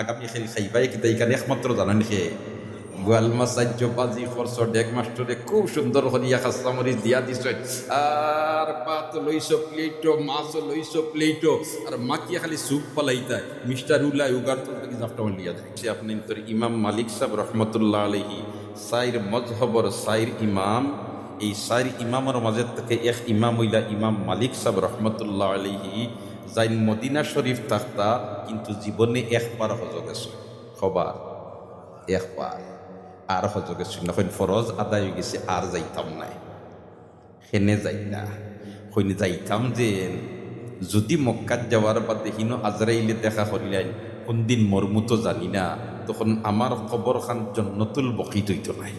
আগামী খেল খাইবাই কিন্তু এখানে একমাত্র জানেন খে গোয়াল মাছ সাহায্য বাজি খরচ ডেক মাস্টরে খুব সুন্দর করিয়া খাস্তা মরিচ দিয়া দিছ। আর ভাত লইছ প্লেটো মাছ লইছ প্লেটো, আর মাকিয়া খালি স্যুপ পালাইতা মিস্টার উল্লাই উগার তো থেকে জাফটা লিয়া যায় সে আপনি তোর ইমাম মালিক সাহেব রহমতুল্লাহ আলহি সাইর মজহবর সাইর ইমাম, এই সাইর ইমামের মাঝে থেকে এক ইমাম হইলা ইমাম মালিক সাহেব রহমতুল্লাহ আলহি যাই মদিনা শরীফ থাকতা, কিন্তু জীবনে একবার হজ গেছে খবর একবার। আর হজ গেছে নখন ফরজ আদায় হয়ে গেছে, আর যাইতাম নাই। সেনে যাই না। হইনি যাইতাম যে, যদি মক্কাত যাওয়ার বাদে হিনো আজরাইলে দেখা করিলেন, কোনদিন মর্মুতো জানি না, তখন আমার খবর খান জন্নতুল বকিত হইতো নাই।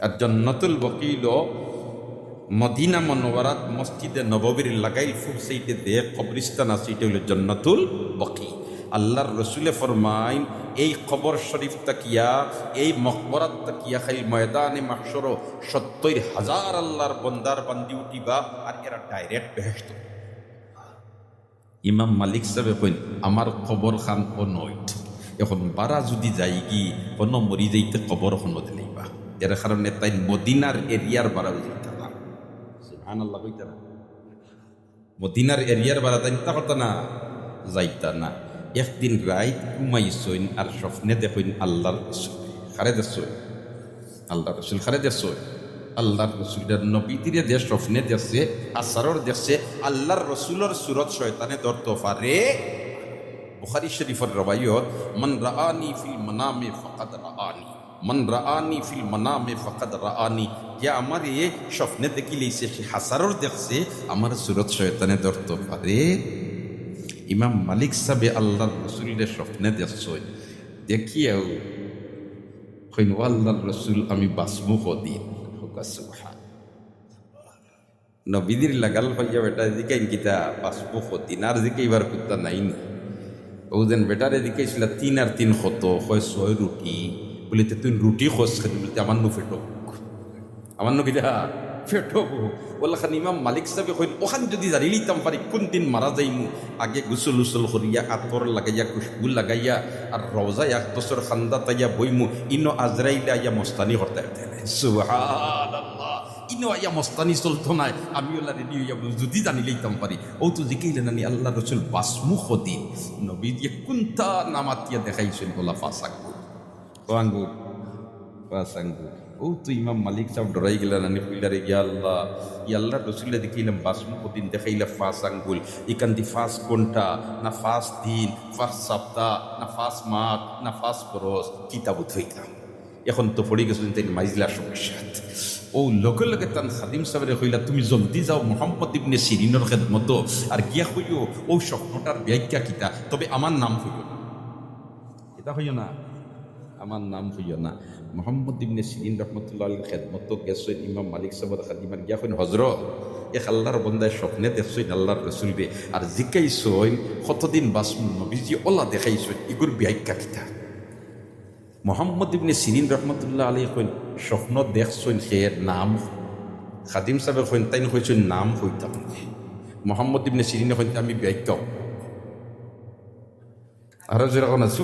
আর জন্নতুল বকিল মদিনা মনোয়ারাত মসজিদে নববীর লাগাই ফুল, সেইটে দে কবরিস্তান আছে, এটা হইল জন্নতুল বকি। আল্লাহর রসুলে ফরমাইন, এই কবর শরীফ তাকিয়া, এই মকবরাত তাকিয়া খাই ময়দানে মাহসর সত্তর হাজার আল্লাহর বন্দার বান্দি উঠিবা, আর এরা ডাইরেক্ট বেহেস্ত ইমাম মালিক সাহেব কইন, আমার খবর খান ও নইট। এখন বারা যদি যাই কি কোনো মরি যাইতে খবর কোনো দিলেইবা এর কারণে তাই মদিনার এরিয়ার বারা যাইতে না সুবহান আল্লাহ কইতা না। মদিনার এরিয়ার বারা যাইতা কথা না যাইতা না একদিন রাইত ঘুমাইছইন আর স্বপ্নে দেখইন আল্লাহর খারে দেখছই? আল্লাহ রসুল খারে দেখছই? আল্লাহর রসুলের নবীতিরে যে স্বপ্নে দেখছে আসারর দেখছে, আল্লাহর রসুলের সুরত শয়তানে ধরত পারে বুখারি শরীফের রবায়ত, মান রাআনি ফিল মানামে ফাকাদ রাআনি। মান রাআনি ফিল মানামে ফাকাদ রাআনি। যে আমার এ স্বপ্নে দেখি দেখিলেইছে সে হাসারর দেখছে? আমার সুরত শয়তানে ধরত পারে। ইমাম মালিক সাবে আল্লাহর রসুলের স্বপ্নে দেখছই। দেখিয়াও, কইন, ও আল্লাহর রসুল, আমি বাসমুখ দিন হোকা সুবহান। নবীদির লাগাল ভাইয়া বেটা এদিকে কিতা বাসমুখ দিন আর দিকে এবার কুত্তা নাই নি যেন বেটার এদিকে ছিল তিন আর তিন কত? হয় ছয় রুটি। বলিতে, তুই রুটি খোঁজ খালি বলিতে, আমার নু ফেটো। আমার নু কিতা ফেটো ওলা খান ইমাম মালিক সাহেব কইন, ওখান যদি জানি লিতাম পারি কোন দিন মারা যাইমু? আগে গুসল উসল করিয়া, আতর লাগাইয়া খুশবু লাগাইয়া, আর রওজা এক বছর খান্দা তাইয়া বইমু। ইনো আজরাইলে আইয়া মস্তানি করতে সুবহানাল্লাহ। ইনো আইয়া মস্তানি চলতো নাই। আমি ওলা রেডি হইয়া যদি জানি লিতাম পারি ও তো জিকাইলে নানি আল্লাহ রসুল বাসমু খদিন। নবী দিয়ে কুন্তা নামাতিয়া দেখাইছেন ওলা ফাঁসাঙ্গু। আঙ্গু ফাঁসাঙ্গু। ও তো ইমাম মালিক সাহেব ডরাই গেলেন আনি কইলারে ইয়া আল্লাহ ইয়া আল্লাহ রসুলে দেখিলাম বাসমু কদিন দেখাইলা ফাঁস আঙ্গুল ইকান দি ফাঁস কোনটা না ফাঁস দিন ফাঁস সপ্তাহ না ফাঁস মাস না ফাঁস বরস কিতাবত হইতাম এখন তো পড়ে গেছেন তাই মাইজলা সমস্যা ও লগে লগে তান খাদিম সাহেবের কইলা তুমি জলদি যাও মোহাম্মদ ইবনে সিরিনের খেদমতো আর গিয়া হইও ও স্বপ্নটার ব্যাখ্যা কিতা তবে আমার নাম হইও না এটা হইও না আমার নাম হইও না। মোহাম্মদ ইবনে সিরিন রহমতুল্লাহ আলীর খেদমতো গেছেন ইমাম মালিক সাহেবের খাদিমার গিয়া হইন হজরত এক আল্লাহর বন্দায় স্বপ্নে দেখছইন আল্লাহর রসুলবে আর জিকাইছইন কতদিন বাসমু নবীজি, ওলা দেখাইছইন ইগুর ব্যাখ্যা কিতা? মোহাম্মদ ইবনে সিরিন রহমতুল্লাহ আলী কইন, স্বপ্ন দেখছইন সে নাম খাদিম সাহেব কইন, তাইন কইছইন নাম হইতাম মোহাম্মদ ইবনে সিরিনে কইন, আমি ব্যাখ্যা আর যেরকম আছো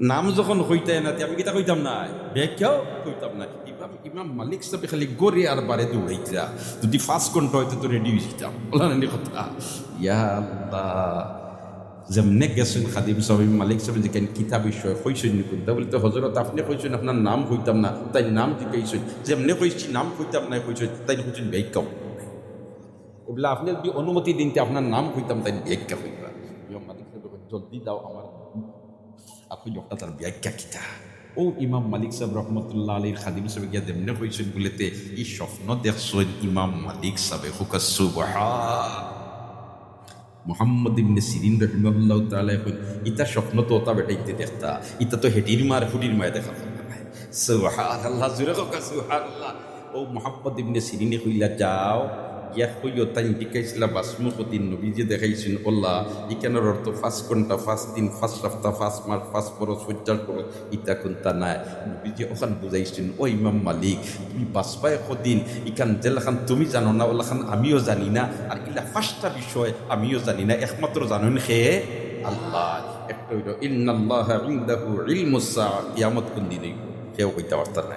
নাম যখন হইতাই না আমি কিতা কইতাম না ব্যাখ্যাও কইতাম না ইমাম ইমাম মালিক সাহেব খালি গড়ে আর বারে দৌড়াইতা। যদি ফার্স্ট কোনটা হইতো তো রেডি হইতাম বলা না কথা? ইয়া আল্লাহ। যেমনে গেছেন খাদিম সাহেব মালিক সাহেব যেখানে কিতাব বিষয় কইছেন নি কোনটা বলতে হজরত আপনি কইছেন আপনার নাম কইতাম না তাই নাম কি জিজ্ঞাইছেন যেমনে কইছি নাম কইতাম না কইছেন তাই কইছেন ব্যাখ্যাও ওগুলা আপনি যদি অনুমতি দিনতে আপনার নাম কইতাম তাই ব্যাখ্যা কইবা ইমাম মালিক সাহেব জলদি দাও আমার যখন তার ব্যাখ্যা কিতা। ও ইমাম মালিক সাহেব রহমতুল্লাহ আলীর খাদিম সাহেব গিয়া দেমনে কইছেন বলেতে, এই স্বপ্ন দেখছেন ইমাম মালিক সাহেব, হুকা সুবহান মোহাম্মদ ইবনে সিরিন রহিমাহুল্লাহ তাআলা কই ইতা স্বপ্ন তো ওটা বেটাইতে দেখতা, ইতা তো হেটির মার হুডির মায় দেখা সুবহানাল্লাহ, জুরে হুকা সুবহানাল্লাহ। ও মোহাম্মদ ইবনে সিরিনে কইলা, যাও। ইয়া হইও তাই টিকাইছিলা বাসমুখতিন নবী যে দেখাইছেন ওল্লা ইকানোর অর্থ ফার্স্ট কোনটা? ফার্স্ট দিন ফার্স্ট সপ্তাহ ফার্স্ট মাস ফার্স্ট বরস সজ্জার করো ইটা কোনটা নাই? নবী যে ওখান বুঝাইছেন, ও ইমাম মালিক, তুমি বাসপায় কদিন ইকান জেলাখান তুমি জানো না, ওলাখান আমিও জানি না, আর ইলা ফার্স্টটা বিষয় আমিও জানি না, একমাত্র জানেন খেয়ে আল্লাহ, একটা হইল, ইন্নাল্লাহ ইনদাহু ইলমুস সাআ কিয়ামত কোন দিন কেউ কইতে পারতাম না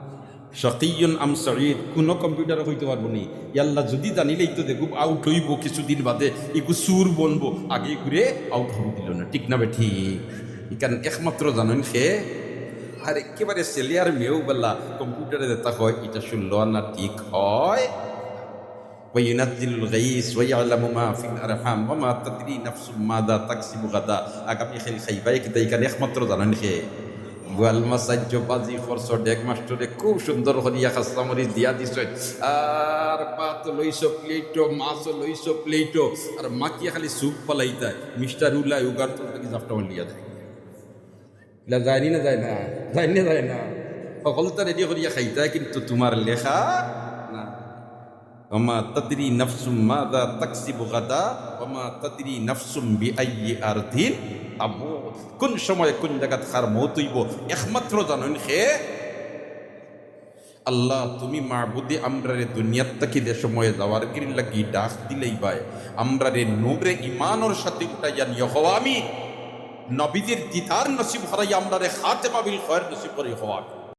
শকিয়ন আম সঈদ কোনো কম্পিউটারে হইতে পারবো নি ইয়াল্লা যদি জানিলেই তো দেখব আউট হইব কিছুদিন বাদে এগু সুর বনবো আগে ঘুরে আউট হয়ে দিল না ঠিক না বে ঠিক ইকান একমাত্র জানেন সে আর একেবারে ছেলে আর মেয়েও বেলা কম্পিউটারে যেটা হয় এটা শুনল না ঠিক হয় وينزل الغيث ويعلم ما في الارحام وما تدري نفس ماذا تكسب غدا আগামী খেল খাইবাই কিন্তু এখানে একমাত্র জানেন খে গোয়াল মাসাজ্য বাজি খরচ ডেক মাস্টরে খুব সুন্দর করিয়া খাস্তামরি দিয়া দিছ। আর ভাত লইছ, প্লেটো মাছ লইছ, প্লেটো, আর মাকিয়া খালি সুপ পালাইতায় মিস্টার উল্লাই উগার তো জাফটা লিয়া দেয়। এলা যায়নি না যায় না যায়নি না যায় না সকলটা রেডি করিয়া খাইতা কিন্তু তোমার লেখা না। ওমা তদরি নফসুম মাদা তাকসিবু গাদা ওমা তদরি নফসুম বিআইয়ি আরদিন। আমুত কোন সময় কোন জায়গাত খার মত হইব? একমাত্র জানেন হে? আল্লাহ, তুমি মাহবুদে আমরা রে দুনিয়ার তাকি দে সময়ে যাওয়ার গির লাগি ডাক দিলেই বাই। আমরা রে নূরে ইমানোর সাথে উঠাইয়া নিয়ে হওয়া আমি নবীদের দিদার নসিব হরাই আমরা রে খাতে পাবিল খয়ের নসিব করে হওয়া